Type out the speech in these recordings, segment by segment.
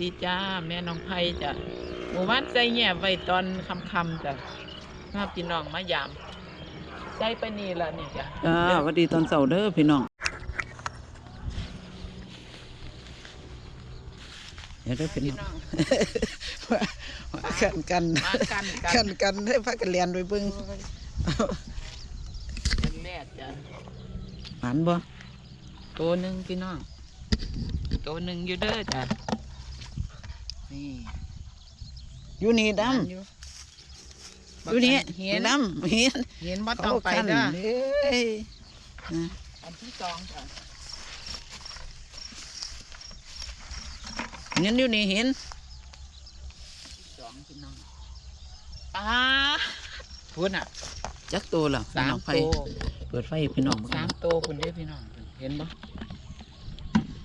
ดีจ้า แม่น้องไผ่จ้ะหมู่บ้านใส่แง่ไว้ตอนคำๆจ้ะพาพี่น้องมายามใส่ไปนี่ละนี่จ้ะจ้าสวัสดีตอนเสาร์เด้อพี่น้องเดี๋ยวเด้อพี่พี่น้องน้องกันกันมากันกักันนกันให้พักกันเรียนไปเบิ่งกันแรกจ้ะหานบ่ตัวหนึ่งพี่น้องตัวหนึ่งอยู่เด้อจ้ะ นี่อยู่นี่ดอยู่ำอยู่นี่เห็นดำเห็นเห็นว่าต้องไปเากันเด้อเอ้ยนะอันที่สองจ้ะเห็นอยู่นี่เห็นที่สองพี่น้องป้าพูดอะ จักตัวล่ะสามน้องไฟตัวเปิดไฟให้พี่น้องเบิ่งสามตัวคุณได้อพี่น้องเห็นบ่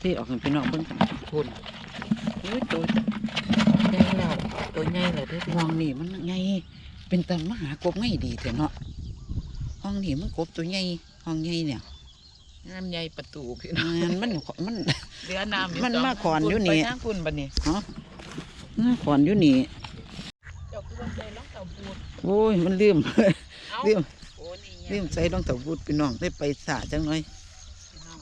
ที่ออกให้พี่น้องเบิ่งกันทุน อุ้ยตัวใหญ่แล้วตัวใหญ่เลยเด้อพี่ห้น้อองงนี่มันไงเป็นตามหากบง่ายดีเถอะเนาะห้องนี่มันกบตัวใหญ่ห้องใหญ่เนี่ยน้ำใหญ่ประตูพี่น้องมันมันมันเรือน้ำมันสงมาขอนอยู่นี่ไปทางคุณบัดนี้เนาะขอนอยู่นี่เจ้าคือว่าใจร้องเต่าบูดโอ้ยมันลืมเอ้าลืมโอ้นี่ไงลืมใส่รองเท้าบูทพี่น้องได้ไปสระจังหน่อยพี่น้อง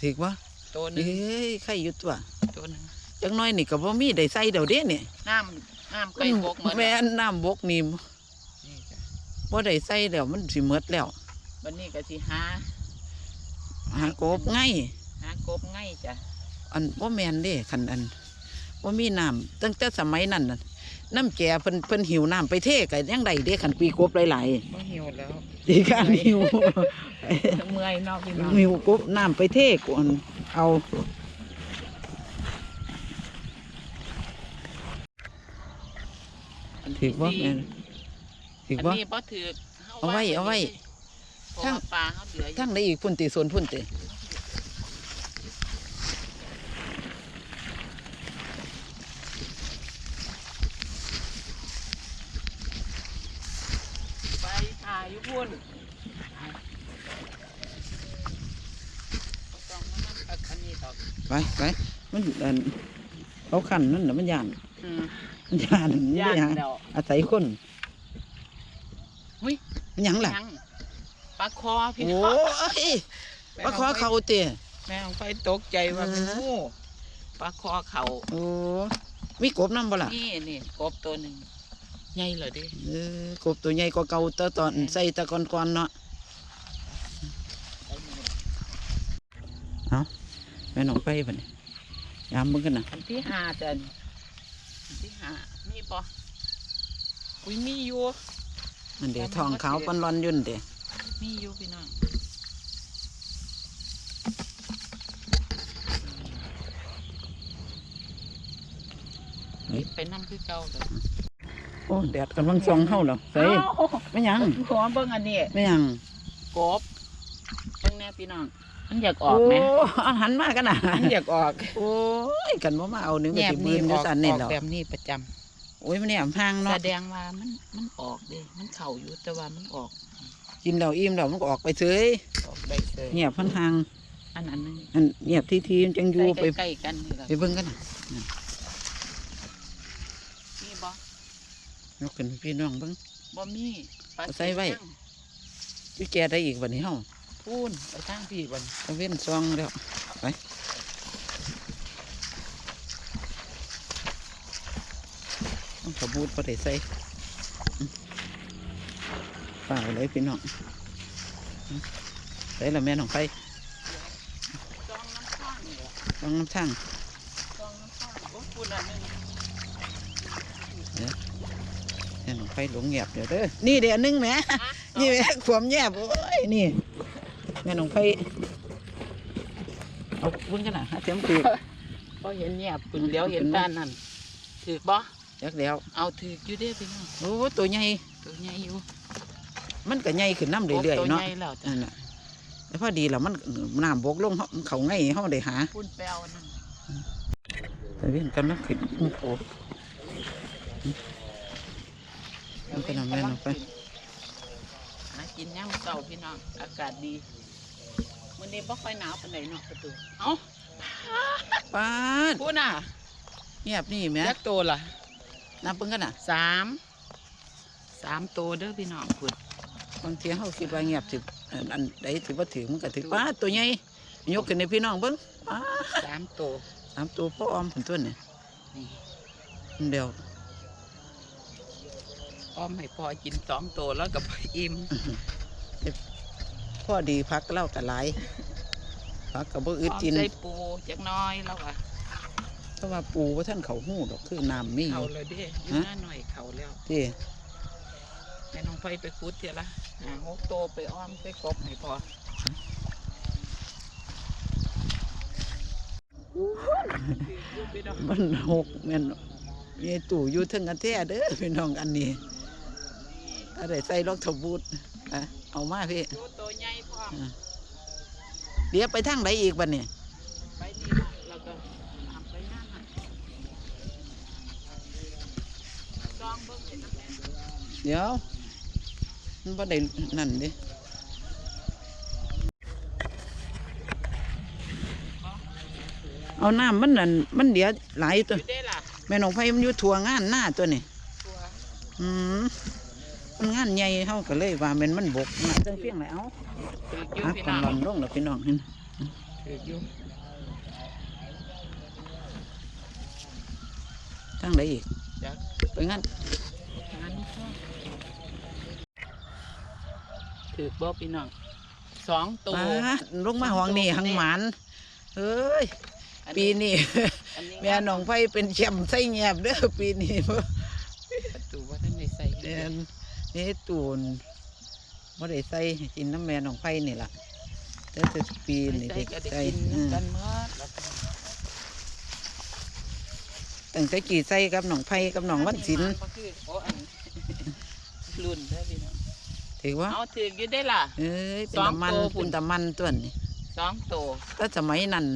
ถือว่าตัวหนึเอ้งยใครอยู่ตัวตัวหนึง จังน้อยนี่ก็บ่มีได้ใส่เดี๋ยวเด้นี่น้ำน้ำไปบกเหมือนแม่นน้ำบกนี่นี่จ้ะบ่ได้ใส่แล้วมันสิหมดแล้วบัดนี้ก็สิหาหากบง่ายหากบง่ายจ้ะอันบ่แม่นเด้คันอันบ่มีน้ำตั้งแต่สมัยนั้นน่ะน้ำแก่เพิ่นเพิ่นหิวน้ำไปเทก็ยังได้เด้คันปีกบหลายบ่หิวแล้วๆสิการหิวเมื่อยเนอกพี่น้องหิวกบน้ำไปเทก่อนเอา ถือว่าแม่นถืออันว่านี้บ่ถือเอาไว้เอาไว้เพราะว่าปลาเขาเหลืออยู่ทั้งได้อีกพุ่นติสวนพุ่นติไปถ่ายอยู่พุ่นบ่ต้องมานั่งตักอันนี้ดอกไปไปมันอันเขาขันนั่นน่ะมันยานอืมมัน ยานมันย่านไม่หาแล้วอาศัยคนหุ้ยมันหยังล่ะยังปลาคอพี่โอ้น้องยมาขอเขาเตะแม่ของไฟตกใจว่าเป็นเอองูปลาคอเขาโอ้มีกบน้ำบ่ล่ะนี่นี่กบตัวหนึ่งใหญ่เลยดิเออกบตัวใหญ่กว่าเก่าแตะตอนใส่แตะก่อนๆเนาะไปหมดแม่น้องไปบัดนี้ยามเบิ่งกันน่ะอันที่ห้าจ้ะนี่อัน ที่ห้ามีปะอุ้ยมีอยู่มันเดี๋ยวทองขาวปันรอนอยุ่นนเด้มีอยู่พี่น้องเฮ้ยไปนั่งคือเก่าเลยโอ้แดดกำลังส่องเฮาแล้วใส่เอ้าไม่หยังขอเบิ่งอันนี้ไม่หยังกบเบิ่งแน่ พี่น้อง มันอยากออกไหมโเอาหันมากันน่ะมันอยากออกโอ้ยกันบ่มาเอานึงก็แยบสิบืนี่นออยู่อกสันอนี่อกแหล้วแบบนี้ประจำโอ้ยมันเนี่ยห่างแสเนาะดงว่ามันมันออกเด้มันเข่าอยู่แต่ว่ามันออกกินแล้วอิ่มแล้วมันก็ออกไปเฉยออกได้เลยเงียบพันห่างอันอันนึงอันเงียบทีทีมันจังอยู่ไปใกล้ๆกันนี่แหละไปเบิ่งกันน่ะมีบ่ยกขึ้นให้พี่น้องเบิ่งบ่มีปลาเอาใส่ไว้สีย่างพี่แกได้อีกวันนี้เฮา พูนไปทางพี่บันตะเว้นซองแล้วไปต้องขบูดพอได้ใส่อืมเปล่าเลยพี่น้องอืมใส่ละแม่น้องไปจองน้ำข้างนี่แหละต้องน้ำช่างจองน้ำข้างโอ้พูนอันนึงแม่น้องไปหลงเงียบเดี๋ยวเด้อนี่เดี๋ยวนึงแหมนี่แหม่ความแยบโอ้ยนี่แม่น้องไปเอาเบิ่งกันนะหาเสียมปีกพอเห็นเนี่ยปืนเลี้ยวเห็นด้านนั่นถือบ่จักแล้วเอาถืออยู่เด้พี่น้องโอ้ตัวใหญ่ตัวใหญ่อยู่ มันก็ใหญ่ขึ้นน้ำเรื่อยตัวๆเนาะใหญ่แล้วจ้ะนั่นน่ะแล้วพอดีแล้วมันน้ำบกลงเฮาเขาง่ายเฮาได้หาพุ่นแปลวนั่นแต่เวียนกำลังขึ้นโอ้โหมันเป็นน้ำแม่นออกไปหากินย่ำเก่าพี่น้อง อากาศดี มื้อนี้บ่ค่อยหนาวปานใดเนาะประตูเอ้าป้าดพูดน่ะเงียบนี่แหม่ยักษ์โตล่ะนับเบิ่งกันน่ะสามสามโตเด้อพี่น้องพุ่นบางทีเฮาคิดว่าเงียบสิอันอันใดสิบ่ถึงมันก็ถึงป้าดตัวใหญ่ยกขึ้นให้พี่น้องเบิ่งป้าดสามโตสามตัวพ่อออมผนต้นนี่นี่มันเดียวอ้อมให้พอกินสองโตแล้วก็ไปอิ่มพ่ อดีพักเล่ากันหลายพักกับบ่อึดอ้อมกินใส่ปูจักหน้อยแล้วอะเพราะว่าปูว่าท่านเขาหู้ดอกคือน้ำมีอเขายู่เลยเด้อยู่ฮะหน้าหน่อยเขาแล้วที่แม่น้องไฟไปคุดเทียละหาหกโตไปอ้อมใส่กบให้พอพี่น้องมันหกแม่นมีตู่อยู่เทึงกันแท้เด้อพี่น้องอันนี้อะไรใส่รอกทบูดอะเอามาพี่ดูตัวใหญ่พร้อม เดี๋ยวไปทางไหนอีกบัดนี้ไปนี่นะแล้วก็ทำไปหน้าหันซองเบิ่งเห็นน้ำแม่เดี๋ยวมันบ่ได้นั่นเดิเอาน้ำมันนั่นมันเดี๋ยวหลายตัวอยู่ได้ล่ะแม่น้องไผมันอยู่ทั่วงานหน้าตัวนี่ตัวอืม มันงานใหญ่เฮาก็เลยว่าแมันมันบกมาจังเพียงไหนเอาถืออยู่หักพี่กัน้นองลำลงแล้วพี่น้องเห็นถืออยู่ทางใดอีกจักไปงานงานนี้ก็ถือบ่พี่น้องสองตัวป้าลงมาห้องนี่หังหมันเอ้ยอันปีนี้อันนี้แม่น้องไผเป็นแชมป์ใส่แงบเด้อปีนี้ประตูว่าท่านได้ใส่เดือน นี่ตูนบ่ได้ใส่ให้กินน้ำแม่น้องไผนี่ล่ะแต่แต่ปีไม่นี่ใส่เด็กก็ได้ใส่กินอืมกันเมื่อแล้วก็ตั้งแต่กี่ใส่กับน้องไผกับน้องวันศิลป์บ่คือโอ้อันรุ่นเด้อพี่น้องถือว่าเอาถืออยู่ได้ล่ะเอ้ยเป็นสองตะมันตัวพุ่เป็นนตะมันตัวนี้สองตัวถ้าสมัยนั้น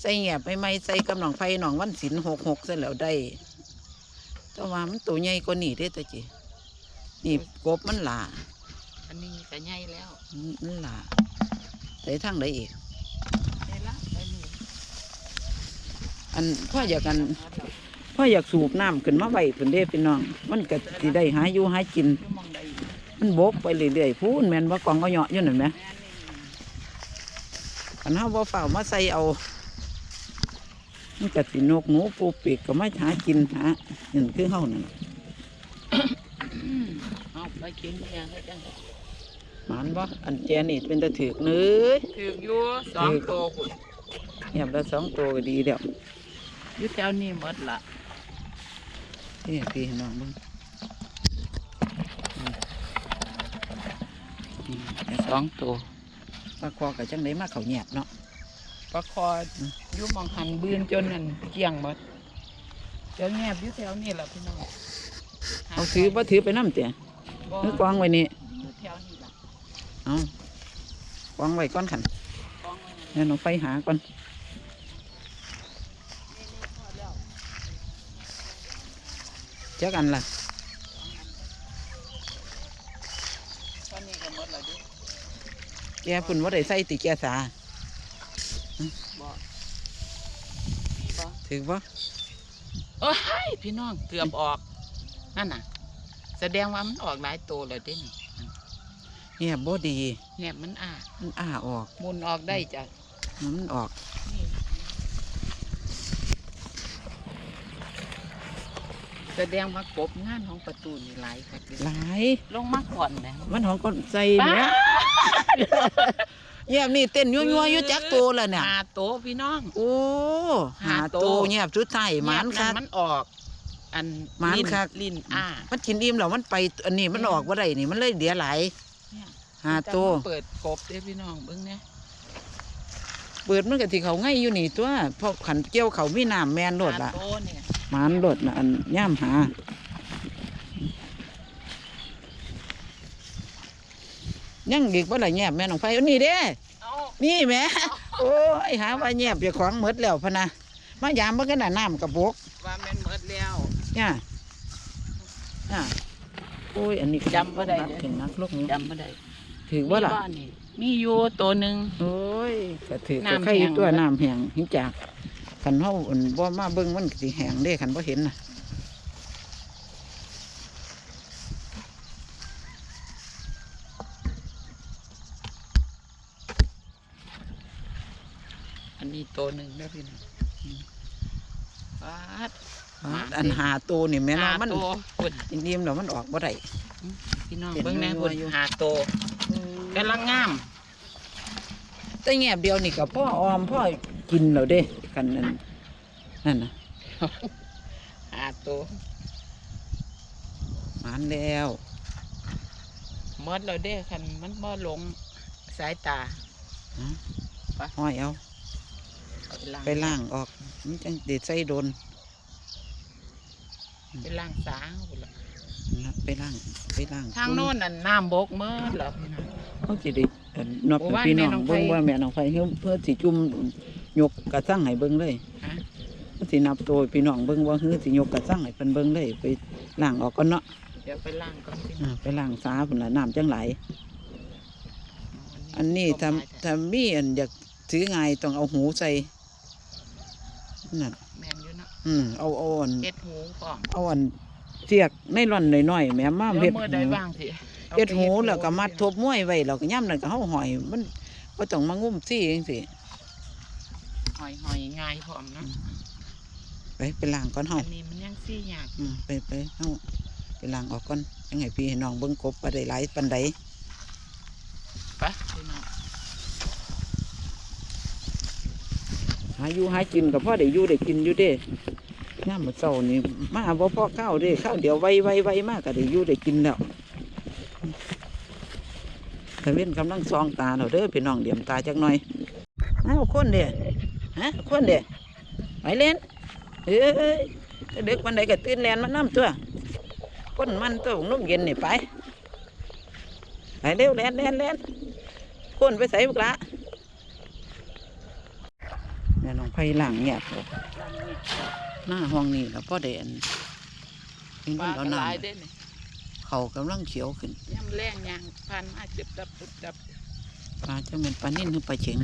ใส่แงบไม่ไม่ใส่กับหนองไฟหนองวันศิลหกหกใส่แล้วได้แต่ว่ามันตัวใหญ่กว่านี่เด้อตะจี นี่กบมันหลาอันนี้ก็ใหญ่แล้วมันหลาใส่ทางใดอีกได้ละได้นี่อันพ่ออยากกันพ่ออยากสูบน้ำขึ้นมาไว้เพิ่นเด้พี่น้อง มันก็สิได้หาอยู่หากินอยู่หมองใดมันบกไปเรื่อยๆพูนแม่นว่ากองก็เหยาะอยู่นั่นไหมแม่นี่คันเฮาบ่เฝ้ามาใส่เอามันก็สินกหนูปูปีกก็มาหากินหาเห็นคือเฮานั่น เอาไปเขียนแม่ให้จังหมานบ่อันแจนี่เป็นตะถือกเนื้อถืออยู่สองตัวพุ่นเงียบแล้วสองตัวก็ดีแล้วอยู่แถวนี้หมดละนี่พี่น้องเบิ่งอืมอืมแต่สองตัวปลาคอกับจังไดมาเขาแยบเนาะปลาคออยู่หมองหันบืนจนนั่นเกี่ยงหมดเดี๋ยวแงบอยู่แถวนี้แหละพี่น้องเอาถือบ่ถือไปน้ำเตะบ่ นึกกวางไว้นี่อยู่แถวนี้ล่ะเอากวางไว้ก่อนขันกองไว้นั่นแม่น้องไฟหาก่อนนี่ๆพอแล้วจักอันล่ะแกพุ่นว่าได้ใส่ติแกสาถือบ่เอ้ยพี่น้องเกือบออก นั่นน่ะ แสดงว่ามันออกหลายตัวแล้วเด้นี่เงียบบ่ดีแงบมันอ้ามันอ้าออกมุนออกได้จ้ะมันออกนี่แสดงว่ากบงานของประตูนี่หลายคักเด้หลายลงมาก่อนนะมันของก็ใส่ป้าเนี่ยเงียบนี่เต้นยัวๆอยู่จักตัวแล้วเนี่ยหาโตพี่น้อง โอ้หาหาโตโตเงียบชุดไทยหมานเงียบคักมันออก อันหมานลิ้คัก ลิ้นอ้ามันกินอิ่มแล้วมันไปอันนี้มันอืมออกว่าไรนี่มันเลยเดียหลายเนี่ยหาโตจังมาเปิดกบเด้อพี่น้องเบิ่งเนี่ยเปิดมันก็ที่เขาง่ายอยู่นี่ตัวเพราะขันเกี่ยวเขามีน้ำแมนโลดละหาโตเนี่ยหมานรถนะอันย่ามหา ยังอีกบ่ละแยบแม่น้องไฟเอานี่เด้ เอานี่แหม่ โอ้ยหาว่าแยบเจ้าของหมดแล้วพะนะมายามเบิ่งกันน่ะน้ำกระบก ว่าแม่นหมดแล้ว เนี่ยอะโอ้ย อันนี้ก็จำบ่ได้นักเด้ถึงนักลูกนี้จำบ่ได้ถือว่าล่ะ มีบ้นนี่มีอยู่ตัวหนึ่ง โอ้ยก็ถือก็น้ำใครแห้งตัวน้ำแห้งหิจากคันเฮาอั่นบ่มาเบิ่งมันก็สิแห้งเด้คันบ่เห็นน่ะอันนี้ตัวหนึ่งนะพี่น้องฟาด อันหาโตวนี่แม่นว่ามันหาตัวพุ่นจริงๆแล้วมันออกบ่ได้พี่น้องเห็นเบิ่งแน่อยู่พุ่นอยู่หาตัวกำลังงามแต่แงบเดียวนี่ก็พ่อออมพ่อกินแล้วเด้กันนั่นนั่นน่ะหาตัวหมานแล้วหมดแล้วเด้คันมันบ่หลงสายตาห้อยเอาไปล้างไปล่างออกมันจังไดใส่โดน ไปล้างสาพุ่นล่ะนะไปล่างไปล่างทางโน้นน่ะน้ำบกเมื่อแล้วพี่น้อง เขาสิได้เอิ่นนอกโอ้ว่าพี่น้องแม่น้องไฟ เบิ่งว่าแม่น้องไฟเฮาเพื่อสิจุ่มยกกระสั่งให้เบิ่งเลยฮะเขาสินับตัวพี่น้องเบิ่งว่าเฮือสิยกกระสั่งให้เพิ่นเบิ่งเลยไปล่างออกก่อนเนาะเดี๋ยวไปล้างก่อนพี่น้องอ่าไปล่างสาพุ่นล่ะน้ำจังไหลายอันนี้ถ้าถ้ามีอันอยากถือง่ายต้องเอาหูใส่นั่นแม่น อยู่เนาะอืมเอาเอาอันเฮ็ดหูพร้อมเอาอันเสียกในร่อนหน่อยๆแหม่มาเดี๋เฮ็ยวดเมื่อหูใดว่างสิอาเฮ็ดหูไปแล้วก็มัดทบม้วยไว้แล้วก็ย่ำนั่นก็เฮาหอย มันบ่ต้องมางุ้มซี่จังซี่หอยหอยๆง่ายพร้อมเนาะไปไปล้างก่อนเฮา อันนี้มันยังซี่ยากอืมไปไปเฮาไปล้างออกก่อนจังให้พี่ให้น้องเบิ่งกบว่าได้หลายปานใดไปะพี่น้องหาอยู่หากินก็พอได้อยู่ได้กินอยู่เด้ ยามเช้านี่มาบ่พ่อข้าวเด้ข้าวเดี๋ยวไวไวไวมากก็ได้อยู่ได้กินแล้วตะเวนกำลังซองตาแล้วเด้อพี่น้องเดียมตาจักหน่อยอ้าวคนเด้ฮะคนเด้ไปเล่นเอ้ยเด็กวันใดก็ตื่นแลนมาน้ำตัวคนมันตัวนุ่มเย็นนี่ไปไปเร็วแลนแลนแลนคนไปใส่บุกละแม่น้องไผ่หลังเงียบเลย หน้าห้องนี่แล้วพ่อเด่นเห็นปลาเพิ่นเอากระน้ลายเด้นี่ำเขากำลังเขียวขึ้นย่ำแรงยางพันมาจึบดับปุบดับปลาจะเป็นปลานิ่นหรือปลาเข็ง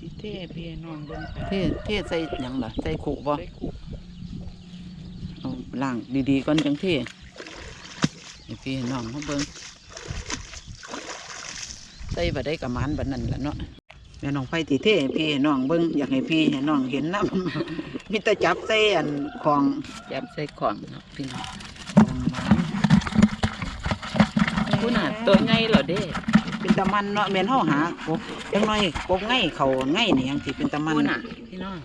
สิเท่พี่น้องเบิ่งค่ะเทศเทศใส่หยังล่ะใส่ขู่บ่ได้คุกเอาล่างดีๆก่อนจังเทให้พี่ให้น้องเขาเบิ่งใส่บ่ได้กับมันบัดนั้นล่ะเนาะ แม่น้องไฟติเทให้พี่ให้น้องเบิ่งอยากให้พี่ให้น้องเห็นน้ำมีแต่จับใส่อันของยับใส่ของเนาะพี่น้องของหมาคุณน่ะตัวใหญ่เหรอเด้เป็นตะมันเนาะแม่นเฮาหากบจังน้อยกบไงเขาไงนี่ยังสิเป็นตะมันคุณน่ะพี่น้อง